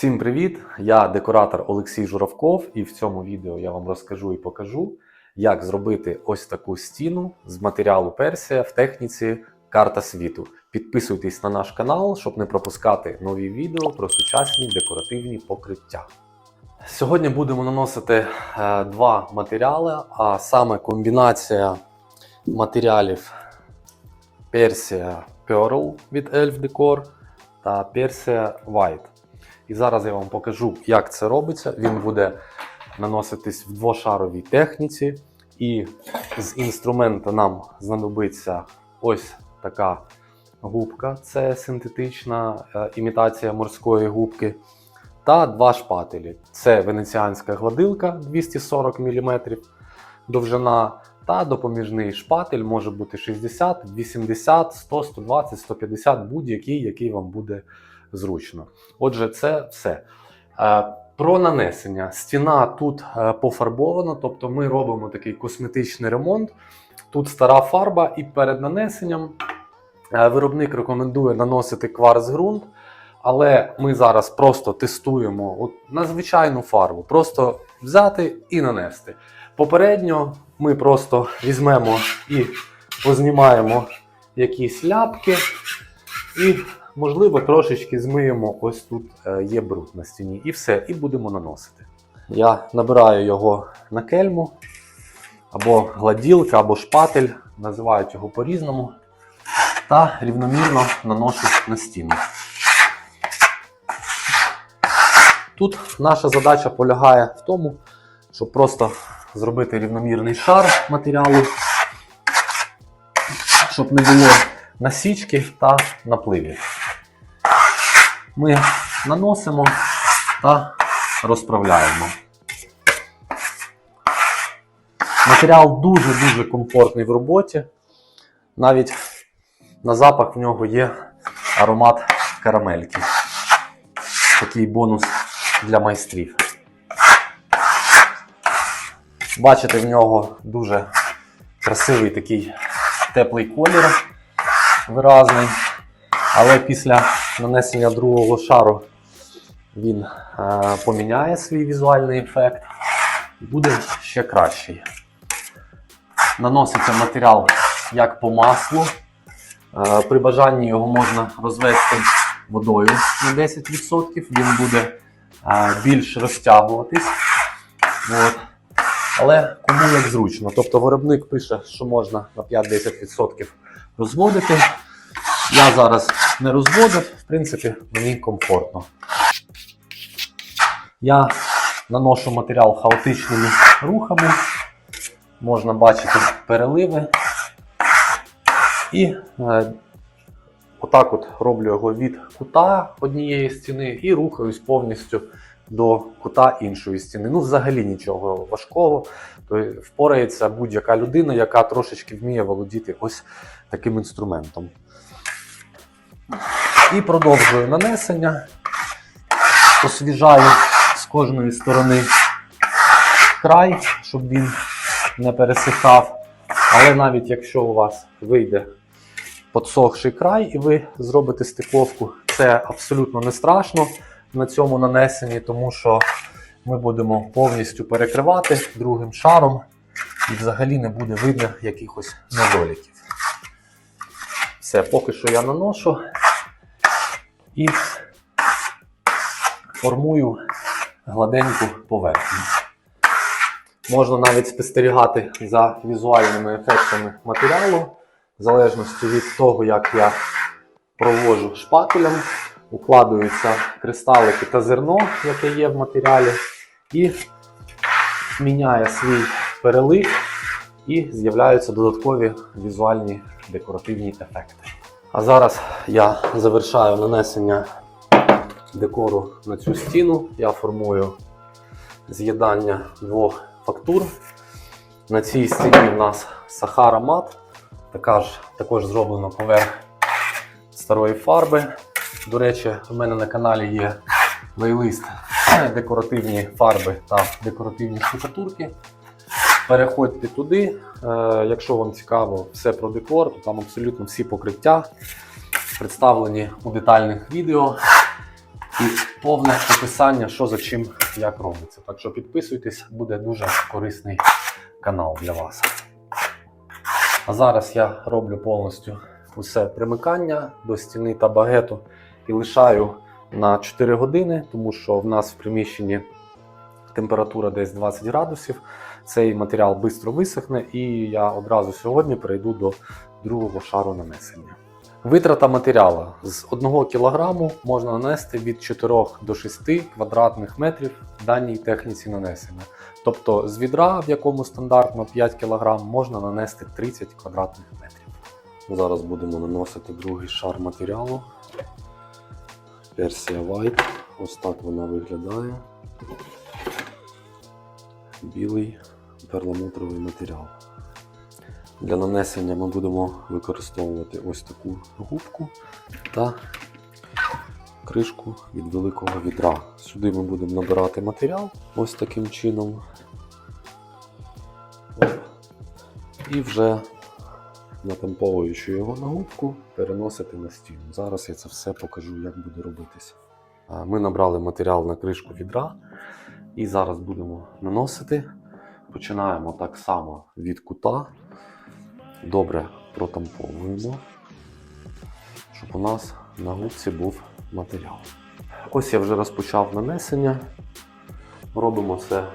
Всім привіт! Я декоратор Олексій Журавков, і в цьому відео я вам розкажу і покажу, як зробити ось таку стіну з матеріалу Персія в техніці карта світу. Підписуйтесь на наш канал, щоб не пропускати нові відео про сучасні декоративні покриття. Сьогодні будемо наносити е, два матеріали, а саме комбінація матеріалів Persia Pearl від Elf Decor та Persia White. І зараз я вам покажу, як це робиться. Він буде наноситись в двошаровій техніці. І з інструмента нам знадобиться ось така губка, це синтетична е, імітація морської губки. Та два шпателі. Це венеціанська гладилка 240 мм довжина, та допоміжний шпатель може бути 60, 80, 100, 120, 150, будь-який, який вам буде зручно. Отже, це все. Е, Про нанесення. Стіна тут е, пофарбована, тобто ми робимо такий косметичний ремонт. Тут стара фарба, і перед нанесенням е, виробник рекомендує наносити кварц-ґрунт. Але ми зараз просто тестуємо от, на звичайну фарбу, просто взяти і нанести. Попередньо ми просто візьмемо і познімаємо якісь ляпки, і, можливо, трошечки змиємо. Ось тут е, є бруд на стіні, і все, і будемо наносити. Я набираю його на кельму, або гладілка, або шпатель, називають його по-різному, та рівномірно наношу на стіну. Тут наша задача полягає в тому, щоб просто зробити рівномірний шар матеріалу, щоб не було насічки та напливів. Ми наносимо та розправляємо. Матеріал дуже-дуже комфортний в роботі. Навіть на запах в нього є аромат карамельки. Такий бонус для майстрів. Бачите, в нього дуже красивий такий теплий колір, виразний. Але після нанесення другого шару він е, поміняє свій візуальний ефект і буде ще кращий. Наноситься матеріал як по маслу. Е, при бажанні його можна розвести водою на 10%, він буде е, більш розтягуватись. От. Але кому як зручно. Тобто виробник пише, що можна на 5-10% розводити. Я зараз не розводив, в принципі, мені комфортно. Я наношу матеріал хаотичними рухами. Можна бачити переливи. І е, отак от роблю його від кута однієї стіни і рухаюсь повністю до кута іншої стіни. Ну, взагалі нічого важкого. То впорається будь-яка людина, яка трошечки вміє володіти ось таким інструментом. І продовжую нанесення. Освіжаю з кожної сторони край, щоб він не пересихав. Але навіть якщо у вас вийде подсохший край і ви зробите стиковку, це абсолютно не страшно на цьому нанесенні, тому що ми будемо повністю перекривати другим шаром і взагалі не буде видно якихось недоліків. Все, поки що я наношу і формую гладеньку поверхню. Можна навіть спостерігати за візуальними ефектами матеріалу, в залежності від того, як я провожу шпателем, укладуються кристалики та зерно, яке є в матеріалі, і міняє свій перелив, і з'являються додаткові візуальні декоративні ефекти. А зараз я завершаю нанесення декору на цю стіну. Я формую з'єднання двох фактур. На цій стіні в нас Сахара Мат, така ж, також зроблено поверх старої фарби. До речі, в мене на каналі є плейлист декоративні фарби та декоративні штукатурки. Переходьте туди. Е, Якщо вам цікаво все про декор, то там абсолютно всі покриття представлені у детальних відео. і повне описання, що за чим як робиться. Так що підписуйтесь, буде дуже корисний канал для вас. А зараз я роблю повністю усе примикання до стіни та багету і лишаю на 4 години, тому що в нас в приміщенні температура десь 20 градусів. Цей матеріал швидко висохне, і я одразу сьогодні перейду до другого шару нанесення. Витрата матеріалу з 1 кг можна нанести від 4 до 6 квадратних метрів в даній техніці нанесення. Тобто з відра, в якому стандартно 5 кг, можна нанести 30 квадратних метрів. Зараз будемо наносити другий шар матеріалу. Версія White. Ось так вона виглядає. Білий перламутровий матеріал. Для нанесення ми будемо використовувати ось таку губку та кришку від великого відра. Сюди ми будемо набирати матеріал ось таким чином. І вже натамповуючи його на губку, переносити на стіну. Зараз я це все покажу, як буде робитися. Ми набрали матеріал на кришку відра і зараз будемо наносити. Починаємо так само від кута. Добре протамповуємо, щоб у нас на губці був матеріал. Ось я вже розпочав нанесення. Робимо це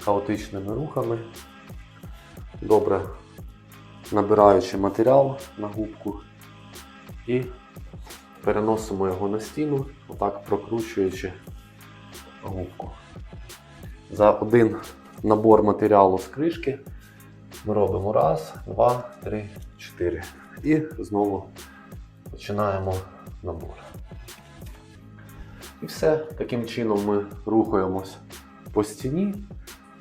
хаотичними рухами. Добре набираючи матеріал на губку і переносимо його на стіну, отак прокручуючи губку. За один набор матеріалу з кришки ми робимо раз, два, три, чотири. І знову починаємо набор. І все. Таким чином ми рухаємось по стіні.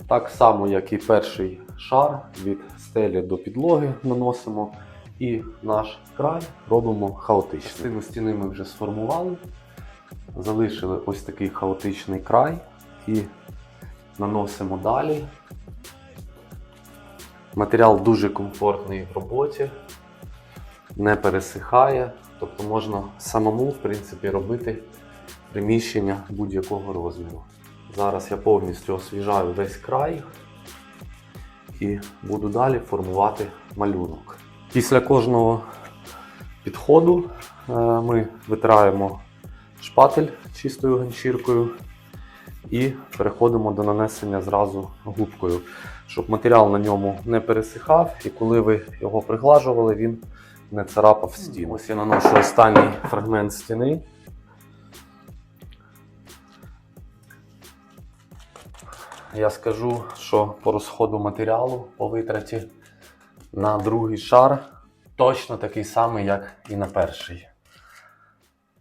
Так само, як і перший шар від стелі до підлоги наносимо. І наш край робимо хаотично. Частину стіни ми вже сформували. Залишили ось такий хаотичний край і наносимо далі. Матеріал дуже комфортний в роботі, не пересихає, тобто можна самому в принципі, робити приміщення будь-якого розміру. Зараз я повністю освіжаю весь край і буду далі формувати малюнок. Після кожного підходу е, ми витираємо шпатель чистою ганчіркою і переходимо до нанесення зразу губкою, щоб матеріал на ньому не пересихав, і коли ви його приглажували, він не царапав стіну. Ось я наношу останній фрагмент стіни. Я скажу, що по розходу матеріалу по витраті на другий шар точно такий самий, як і на перший.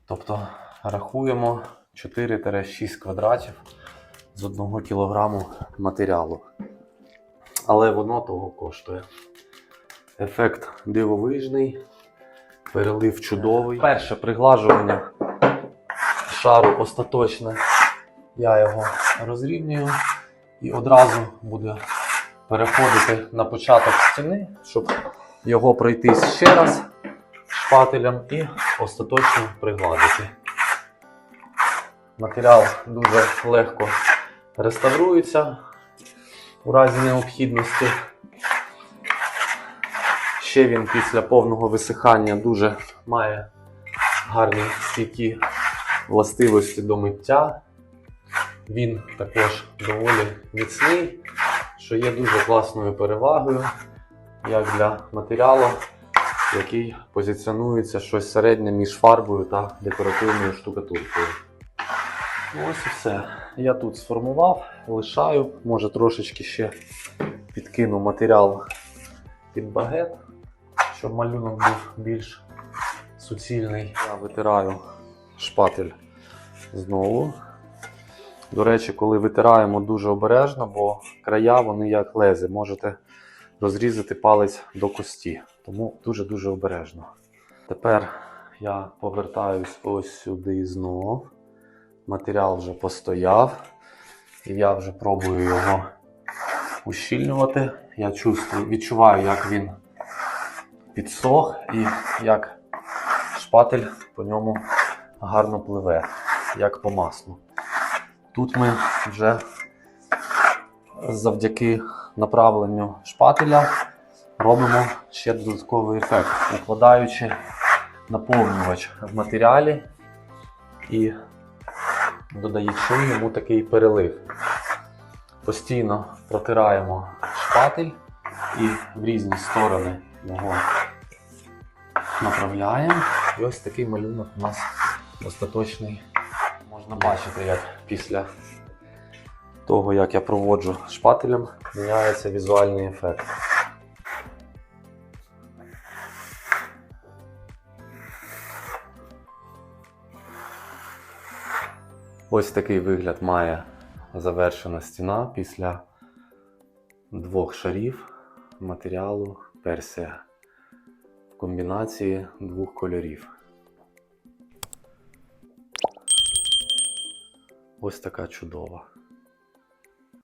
Тобто рахуємо 4-6 квадратів з 1 кг матеріалу. Але воно того коштує. Ефект дивовижний, перелив чудовий. Перше приглажування шару остаточне. Я його розрівнюю і одразу буде переходити на початок стіни, щоб його пройтись ще раз шпателем і остаточно пригладити. Матеріал дуже легко реставрується у разі необхідності. Ще він після повного висихання дуже має гарні стійкі властивості до миття. Він також доволі міцний, що є дуже класною перевагою, як для матеріалу, який позиціонується щось середнє між фарбою та декоративною штукатуркою. Ось і все. Я тут сформував, лишаю, може трошечки ще підкину матеріал під багет, щоб малюнок був більш суцільний. Я витираю шпатель знову. До речі, коли витираємо дуже обережно, бо края вони як лези, можете розрізати палець до кості. Тому дуже-дуже обережно. Тепер я повертаюсь ось сюди знов. Матеріал вже постояв, і я вже пробую його ущільнювати. Я чувствую, відчуваю, як він підсох і як шпатель по ньому гарно пливе. як по маслу. Тут ми вже завдяки направленню шпателя робимо ще додатковий ефект, укладаючи наповнювач в матеріалі і додаючи йому такий перелив. Постійно протираємо шпатель і в різні сторони його направляємо. І ось такий малюнок у нас остаточний. Можна бачити, як після того, як я проводжу шпателем, міняється візуальний ефект. Ось такий вигляд має завершена стіна після двох шарів матеріалу персія в комбінації двох кольорів. Ось така чудова.